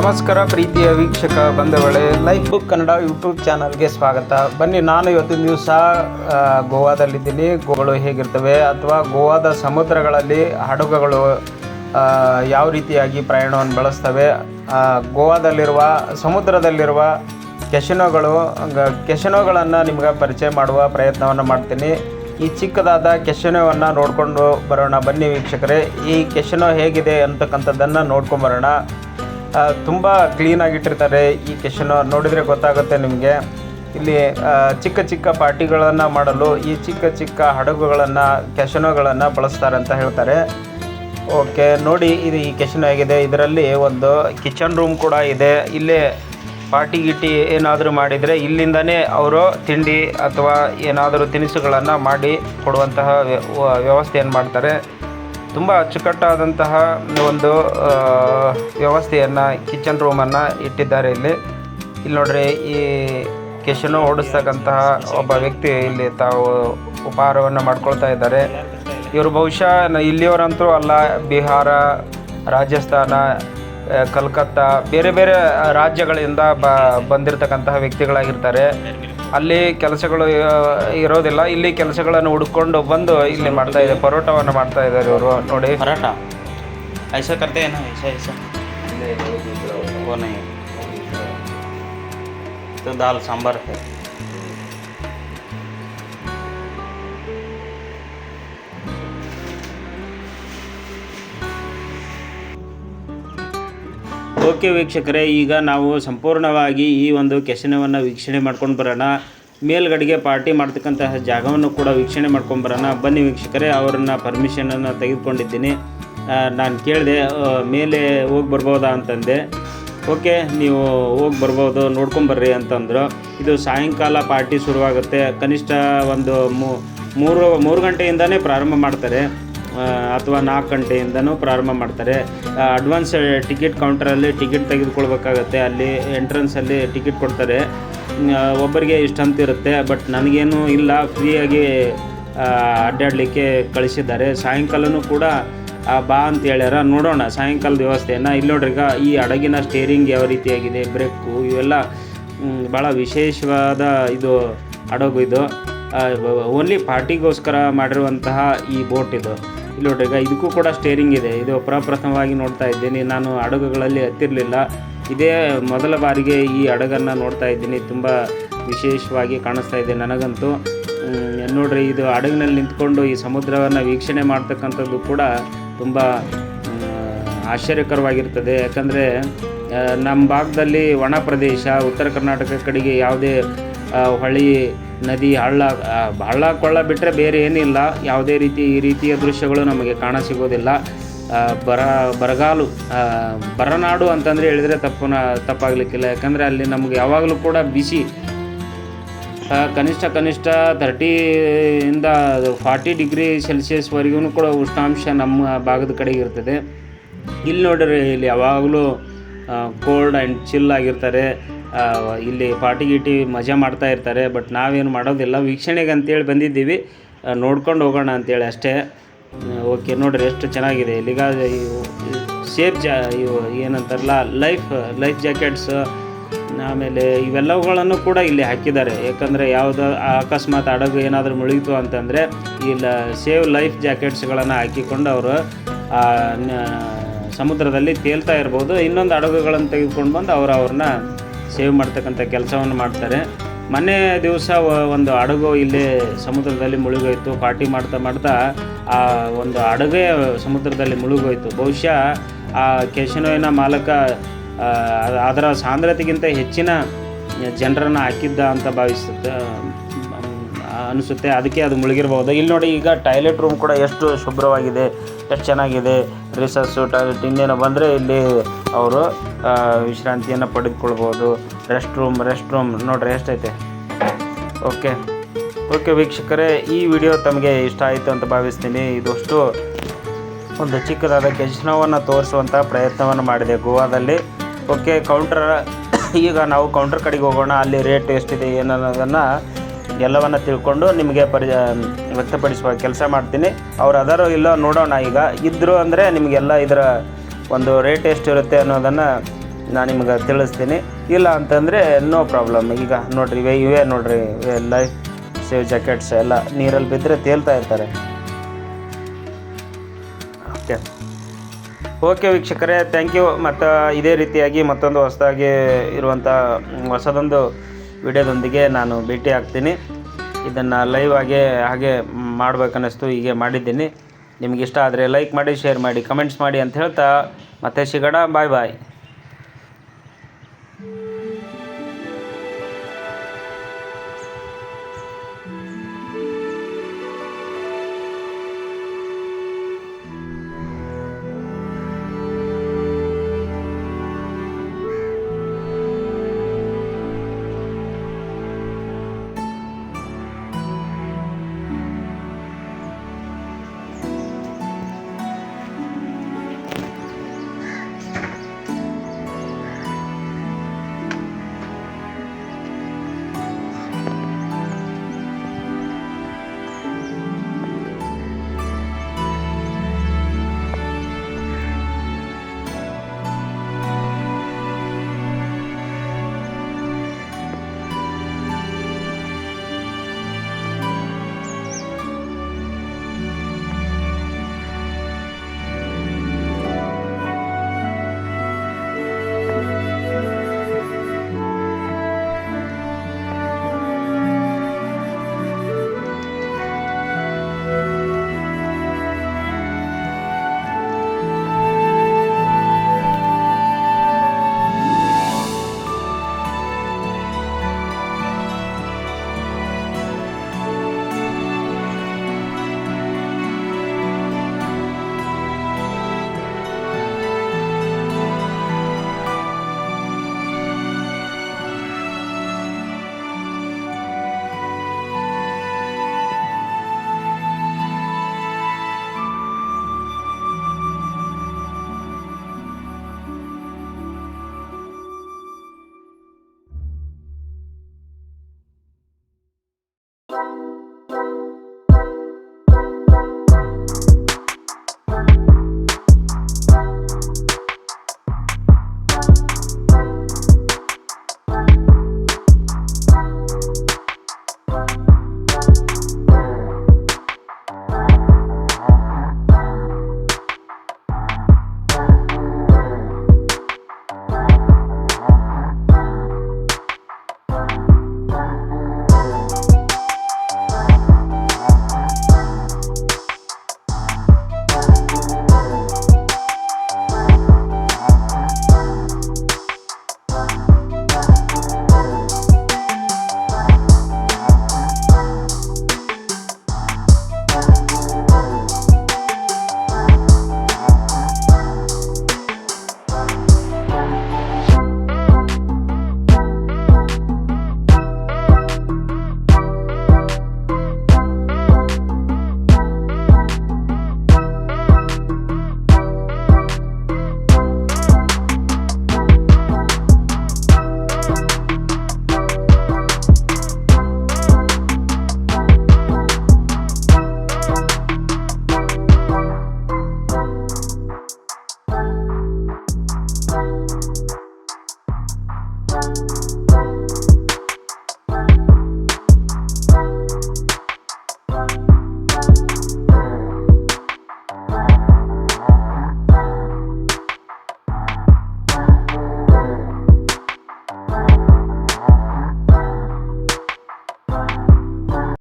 ನಮಸ್ಕಾರ ಪ್ರೀತಿಯ ವೀಕ್ಷಕ ಬಂಧುಗಳೇ ಲೈಫ್ ಬುಕ್ ಕನ್ನಡ ಯೂಟ್ಯೂಬ್ ಚಾನಲ್ಗೆ ಸ್ವಾಗತ. ಬನ್ನಿ, ನಾನು ಇವತ್ತಿನ ದಿವಸ ಗೋವಾದಲ್ಲಿದ್ದೀನಿ. ಗೋಗಳು ಹೇಗಿರ್ತವೆ ಅಥವಾ ಗೋವಾದ ಸಮುದ್ರಗಳಲ್ಲಿ ಹಡಗುಗಳು ಯಾವ ರೀತಿಯಾಗಿ ಪ್ರಯಾಣವನ್ನು ಬಳಸ್ತವೆ? ಗೋವಾದಲ್ಲಿರುವ, ಸಮುದ್ರದಲ್ಲಿರುವ ಕೆಶಿನೋಗಳು ಕೆಶಿನೋಗಳನ್ನು ನಿಮ್ಗೆ ಪರಿಚಯ ಮಾಡುವ ಪ್ರಯತ್ನವನ್ನು ಮಾಡ್ತೀನಿ. ಈ ಚಿಕ್ಕದಾದ ಕೆಶನೋವನ್ನು ನೋಡಿಕೊಂಡು ಬರೋಣ. ಬನ್ನಿ ವೀಕ್ಷಕರೇ, ಈ ಕೆಶನೋ ಹೇಗಿದೆ ಅಂತಕ್ಕಂಥದ್ದನ್ನು ನೋಡ್ಕೊಂಡು ಬರೋಣ ತುಂಬ ಕ್ಲೀನಾಗಿಟ್ಟಿರ್ತಾರೆ ಈ ಕೆಶಿನೋ ನೋಡಿದರೆ ಗೊತ್ತಾಗುತ್ತೆ ನಿಮಗೆ. ಇಲ್ಲಿ ಚಿಕ್ಕ ಚಿಕ್ಕ ಪಾರ್ಟಿಗಳನ್ನು ಮಾಡಲು ಈ ಚಿಕ್ಕ ಚಿಕ್ಕ ಹಡಗುಗಳನ್ನು, ಕೆಶನೋಗಳನ್ನು ಬಳಸ್ತಾರೆ ಅಂತ ಹೇಳ್ತಾರೆ. ಓಕೆ, ನೋಡಿ ಇದು ಈ ಕೆಶನ್ ಆಗಿದೆ. ಇದರಲ್ಲಿ ಒಂದು ಕಿಚನ್ ರೂಮ್ ಕೂಡ ಇದೆ. ಇಲ್ಲೇ ಪಾರ್ಟಿ ಗಿಟಿ ಏನಾದರೂ ಮಾಡಿದರೆ ಇಲ್ಲಿಂದನೇ ಅವರು ತಿಂಡಿ ಅಥವಾ ಏನಾದರೂ ತಿನಿಸುಗಳನ್ನು ಮಾಡಿ ಕೊಡುವಂತಹ ವ್ಯವಸ್ಥೆಯನ್ನು ಮಾಡ್ತಾರೆ. ತುಂಬ ಅಚ್ಚುಕಟ್ಟಾದಂತಹ ಒಂದು ವ್ಯವಸ್ಥೆಯನ್ನು ಕಿಚನ್ ರೂಮನ್ನು ಇಟ್ಟಿದ್ದಾರೆ ಇಲ್ಲಿ. ಇಲ್ಲಿ ನೋಡ್ರಿ, ಈ ಕೆಶನು ಓಡಿಸ್ತಕ್ಕಂತಹ ಒಬ್ಬ ವ್ಯಕ್ತಿ ಇಲ್ಲಿ ತಾವು ಉಪಹಾರವನ್ನು ಮಾಡ್ಕೊಳ್ತಾ ಇದ್ದಾರೆ. ಇವರು ಬಹುಶಃ ಇಲ್ಲಿಯವರಂತೂ ಅಲ್ಲ, ಬಿಹಾರ, ರಾಜಸ್ಥಾನ ಕಲ್ಕತ್ತಾ ಬೇರೆ ಬೇರೆ ರಾಜ್ಯಗಳಿಂದ ಬ ಬಂದಿರತಕ್ಕಂತಹ ವ್ಯಕ್ತಿಗಳಾಗಿರ್ತಾರೆ. ಅಲ್ಲಿ ಕೆಲಸಗಳು ಇರೋದಿಲ್ಲ. ಇಲ್ಲಿ ಕೆಲಸಗಳನ್ನು ಹುಡ್ಕೊಂಡು ಬಂದು ಇಲ್ಲಿ ಮಾಡ್ತಾ ಇದೆ ಪರೋಟವನ್ನು ಮಾಡ್ತಾ ಇದ್ದಾರೆ ಇವರು. ನೋಡಿ. ಪರೋಟ? ಐಸೋ ಕರ್ತೇ ಏನೋ ಐಸಾ ಐಸಾ ಓ ದಾಲ್ ಸಾಂಬಾರು. ಓಕೆ ವೀಕ್ಷಕರೇ, ಈಗ ನಾವು ಸಂಪೂರ್ಣವಾಗಿ ಈ ಒಂದು ಕೆಸನವನ್ನು ವೀಕ್ಷಣೆ ಮಾಡ್ಕೊಂಡು ಬರೋಣ. ಮೇಲ್ಗಡೆಗೆ ಪಾರ್ಟಿ ಮಾಡ್ತಕ್ಕಂತಹ ಜಾಗವನ್ನು ಕೂಡ ವೀಕ್ಷಣೆ ಮಾಡ್ಕೊಂಡು ಬರೋಣ. ಬನ್ನಿ ವೀಕ್ಷಕರೇ, ಅವರನ್ನ ಪರ್ಮಿಷನನ್ನು ತೆಗೆದುಕೊಂಡಿದ್ದೀನಿ. ನಾನು ಕೇಳಿದೆ ಮೇಲೆ ಹೋಗಿ ಬರ್ಬೋದಾ ಅಂತಂದೆ. ಓಕೆ, ನೀವು ಹೋಗಿ ಬರ್ಬೋದು ನೋಡ್ಕೊಂಬರ್ರಿ ಅಂತಂದರು. ಇದು ಸಾಯಂಕಾಲ ಪಾರ್ಟಿ ಶುರುವಾಗುತ್ತೆ. ಕನಿಷ್ಠ ಒಂದು ಮೂರು ಮೂರು ಗಂಟೆಯಿಂದನೇ ಪ್ರಾರಂಭ ಮಾಡ್ತಾರೆ. ಅಥವಾ ನಾಲ್ಕು ಗಂಟೆಯಿಂದನೂ ಪ್ರಾರಂಭ ಮಾಡ್ತಾರೆ. ಅಡ್ವಾನ್ಸ್ ಟಿಕೆಟ್ ಕೌಂಟರಲ್ಲಿ ಟಿಕೆಟ್ ತೆಗೆದುಕೊಳ್ಬೇಕಾಗತ್ತೆ. ಅಲ್ಲಿ ಎಂಟ್ರೆನ್ಸಲ್ಲಿ ಟಿಕೆಟ್ ಕೊಡ್ತಾರೆ. ಒಬ್ಬರಿಗೆ ಒಬ್ಬರಿಗೆ ಇಷ್ಟಂತ ಇರುತ್ತೆ. ಬಟ್ ನನಗೇನು ಇಲ್ಲ. ಫ್ರೀಯಾಗಿ ಅಡ್ಡಾಡಲಿಕ್ಕೆ ಕಳಿಸಿದ್ದಾರೆ. ಸಾಯಂಕಾಲನೂ ಕೂಡ ಬಾ ಅಂತ ಹೇಳ್ಯಾರ. ನೋಡೋಣ. ಸಾಯಂಕಾಲದ ವ್ಯವಸ್ಥೆಯನ್ನು. ಇಲ್ಲಿ ನೋಡ್ರಿ, ಈಗ ಈ ಹಡಗಿನ ಸ್ಟೇರಿಂಗ್ ಯಾವ ರೀತಿಯಾಗಿದೆ? ಬ್ರೇಕು ಇವೆಲ್ಲ ಭಾಳ ವಿಶೇಷವಾದ ಇದು ಹಡಗು ಇದು. ಓನ್ಲಿ ಪಾರ್ಟಿಗೋಸ್ಕರ ಮಾಡಿರುವಂತಹ ಈ ಬೋಟ್ ಇದು. ಇಲ್ಲಿ ನೋಡ್ರಿ ಈಗ ಇದಕ್ಕೂ ಕೂಡ ಸ್ಟೇರಿಂಗ್ ಇದೆ. ಇದು ಪ್ರಪ್ರಥಮವಾಗಿ ನೋಡ್ತಾ ಇದ್ದೀನಿ. ನಾನು ಹಡಗುಗಳಲ್ಲಿ ಹತ್ತಿರಲಿಲ್ಲ. ಇದೇ ಮೊದಲ ಬಾರಿಗೆ ಈ ಹಡಗನ್ನು ನೋಡ್ತಾ ಇದ್ದೀನಿ. ತುಂಬ ವಿಶೇಷವಾಗಿ ಕಾಣಿಸ್ತಾ ಇದೆ ನನಗಂತೂ. ನೋಡ್ರಿ, ಇದು ಹಡಗಿನಲ್ಲಿ ನಿಂತ್ಕೊಂಡು ಈ ಸಮುದ್ರವನ್ನು ವೀಕ್ಷಣೆ ಮಾಡ್ತಕ್ಕಂಥದ್ದು ಕೂಡ ತುಂಬ ಆಶ್ಚರ್ಯಕರವಾಗಿರ್ತದೆ. ಯಾಕಂದರೆ ನಮ್ಮ ಭಾಗದಲ್ಲಿ ಒಣ ಪ್ರದೇಶ, ಉತ್ತರ ಕರ್ನಾಟಕ ಕಡೆಗೆ ಯಾವುದೇ ಹೊಳಿ, ನದಿ, ಹಳ್ಳ ಹಳ್ಳ, ಕೊಳ್ಳ ಬಿಟ್ಟರೆ ಬೇರೆ ಏನಿಲ್ಲ. ಯಾವುದೇ ರೀತಿ ಈ ರೀತಿಯ ದೃಶ್ಯಗಳು ನಮಗೆ ಕಾಣ ಸಿಗೋದಿಲ್ಲ. ಬರ, ಬರಗಾಲು ಬರನಾಡು ಅಂತಂದರೆ ಹೇಳಿದರೆ ತಪ್ಪನ, ತಪ್ಪಾಗಲಿಕ್ಕಿಲ್ಲ. ಯಾಕಂದರೆ ಅಲ್ಲಿ ನಮಗೆ ಯಾವಾಗಲೂ ಕೂಡ ಬಿಸಿ. ಕನಿಷ್ಠ ಕನಿಷ್ಠ ತರ್ಟಿಯಿಂದ ಫಾರ್ಟಿ ಡಿಗ್ರಿ ಸೆಲ್ಸಿಯಸ್ವರೆಗೂ ಕೂಡ ಉಷ್ಣಾಂಶ ನಮ್ಮ ಭಾಗದ ಕಡೆಗೆ ಇರ್ತದೆ. ಇಲ್ಲಿ ನೋಡಿದ್ರೆ ಇಲ್ಲಿ ಯಾವಾಗಲೂ ಕೋಲ್ಡ್ ಆ್ಯಂಡ್ ಚಿಲ್ ಆಗಿರ್ತಾರೆ. ಇಲ್ಲಿ ಪಾರ್ಟಿ ಗೀಟಿ ಮಜಾ ಮಾಡ್ತಾ ಇರ್ತಾರೆ ಬಟ್ ನಾವೇನು ಮಾಡೋದಿಲ್ಲ ವೀಕ್ಷಣೆಗೆ ಅಂತೇಳಿ ಬಂದಿದ್ದೀವಿ. ನೋಡ್ಕೊಂಡು ಹೋಗೋಣ ಅಂತೇಳಿ ಅಷ್ಟೇ. ಓಕೆ ನೋಡಿರಿ ಎಷ್ಟು ಚೆನ್ನಾಗಿದೆ. ಇಲ್ಲಿಗ ಸೇಫ್ ಜಾ ಇವು ಏನಂತಾರಲ್ಲ ಲೈಫ್ ಲೈಫ್ ಜಾಕೆಟ್ಸ್ ಆಮೇಲೆ ಇವೆಲ್ಲವುಗಳನ್ನು ಕೂಡ ಇಲ್ಲಿ ಹಾಕಿದ್ದಾರೆ. ಯಾಕಂದರೆ ಯಾವುದು ಅಕಸ್ಮಾತ್ ಹಡಗು ಏನಾದರೂ ಮುಳುಗಿತು ಅಂತಂದರೆ, ಇಲ್ಲ ಸೇವ್ ಲೈಫ್ ಜಾಕೆಟ್ಸ್ಗಳನ್ನು ಹಾಕಿಕೊಂಡು ಅವರು ಸಮುದ್ರದಲ್ಲಿ ತೇಲ್ತಾ ಇರ್ಬೋದು. ಇನ್ನೊಂದು ಹಡಗುಗಳನ್ನು ತೆಗೆದುಕೊಂಡು ಬಂದು ಅವರು ಅವ್ರನ್ನ ಸೇವ್ ಮಾಡ್ತಕ್ಕಂಥ ಕೆಲಸವನ್ನು ಮಾಡ್ತಾರೆ. ಮೊನ್ನೆ ದಿವಸ ಒಂದು ಹಡಗು ಇಲ್ಲಿ ಸಮುದ್ರದಲ್ಲಿ ಮುಳುಗೋಯ್ತು. ಪಾರ್ಟಿ ಮಾಡ್ತಾ ಮಾಡ್ತಾ ಆ ಒಂದು ಹಡಗೇ ಸಮುದ್ರದಲ್ಲಿ ಮುಳುಗೋಯ್ತು. ಬಹುಶಃ ಆ ಕೆಶನೋಯಿನ ಮಾಲಕ ಅದರ ಸಾಂದ್ರತೆಗಿಂತ ಹೆಚ್ಚಿನ ಜನರನ್ನು ಹಾಕಿದ್ದ ಅಂತ ಭಾವಿಸುತ್ತೆ, ಅನಿಸುತ್ತೆ. ಅದಕ್ಕೆ ಅದು ಮುಳುಗಿರ್ಬೋದು. ಇಲ್ಲಿ ನೋಡಿ ಈಗ ಟಾಯ್ಲೆಟ್ ರೂಮ್ ಕೂಡ ಎಷ್ಟು ಶುಭ್ರವಾಗಿದೆ. ಎಷ್ಟು ಚೆನ್ನಾಗಿದೆ ರಿಸಸ್ಸು ಟಾಯ್ಲೆಟ್ ಇನ್ನೇನು ಬಂದರೆ ಇಲ್ಲಿ ಅವರು ವಿಶ್ರಾಂತಿಯನ್ನು ಪಡೆದುಕೊಳ್ಬೋದು. ರೆಸ್ಟ್ ರೂಮ್ ರೆಸ್ಟ್ ರೂಮ್ ನೋಡ್ರಿ ಎಷ್ಟೈತೆ. ಓಕೆ ಓಕೆ ವೀಕ್ಷಕರೇ, ಈ ವಿಡಿಯೋ ತಮಗೆ ಇಷ್ಟ ಆಯಿತು ಅಂತ ಭಾವಿಸ್ತೀನಿ. ಇದಷ್ಟು ಒಂದು ಚಿಕ್ಕದಾದ ಕೆಶನವನ್ನು ತೋರಿಸುವಂಥ ಪ್ರಯತ್ನವನ್ನು ಮಾಡಿದೆ ಗೋವಾದಲ್ಲಿ. ಓಕೆ ಕೌಂಟರ್ ಈಗ ನಾವು ಕೌಂಟರ್ ಕಡೆಗೆ ಹೋಗೋಣ. ಅಲ್ಲಿ ರೇಟ್ ಎಷ್ಟಿದೆ ಏನನ್ನೋದನ್ನು ಎಲ್ಲವನ್ನು ತಿಳ್ಕೊಂಡು ನಿಮಗೆ ಪರಿ, ವ್ಯಕ್ತಪಡಿಸುವ ಕೆಲಸ ಮಾಡ್ತೀನಿ. ಅವ್ರು ಅದಾರೋ ಇಲ್ಲೋ ನೋಡೋಣ ಈಗ. ಇದ್ದರು ಅಂದರೆ ನಿಮಗೆಲ್ಲ ಇದರ ಒಂದು ರೇಟ್ ಎಷ್ಟಿರುತ್ತೆ ಅನ್ನೋದನ್ನು ನಾನು ನಿಮ್ಗೆ ತಿಳಿಸ್ತೀನಿ. ಇಲ್ಲ ಅಂತಂದರೆ ನೋ ಪ್ರಾಬ್ಲಮ್ ಈಗ ನೋಡಿರಿ, ಇವೇ ಇವೇ ನೋಡಿರಿ ಲೈಫ್ ಸೇವ್ ಜಾಕೆಟ್ಸ್ ಎಲ್ಲ ನೀರಲ್ಲಿ ಬಿದ್ದರೆ ತೇಲ್ತಾ ಇರ್ತಾರೆ. ಓಕೆ ಓಕೆ ವೀಕ್ಷಕರೇ ಥ್ಯಾಂಕ್ ಯು ಮತ್ತು ಇದೇ ರೀತಿಯಾಗಿ ಮತ್ತೊಂದು ಹೊಸದಾಗಿ ಇರುವಂಥ ಹೊಸದೊಂದು ವಿಡಿಯೋದೊಂದಿಗೆ ನಾನು ಭೇಟಿ ಆಗ್ತೀನಿ. ಇದನ್ನು ಲೈವ್ ಆಗಿ, ಹಾಗೆ ಮಾಡಬೇಕನ್ನಿಸ್ತು, ಹೀಗೆ ಮಾಡಿದ್ದೀನಿ. ನಿಮಗಿಷ್ಟ ಆದರೆ ಲೈಕ್ ಮಾಡಿ ಶೇರ್ ಮಾಡಿ ಕಮೆಂಟ್ಸ್ ಮಾಡಿ ಅಂತ ಹೇಳ್ತಾ, ಮತ್ತೆ ಸಿಗೋಣ. ಬಾಯ್ ಬಾಯ್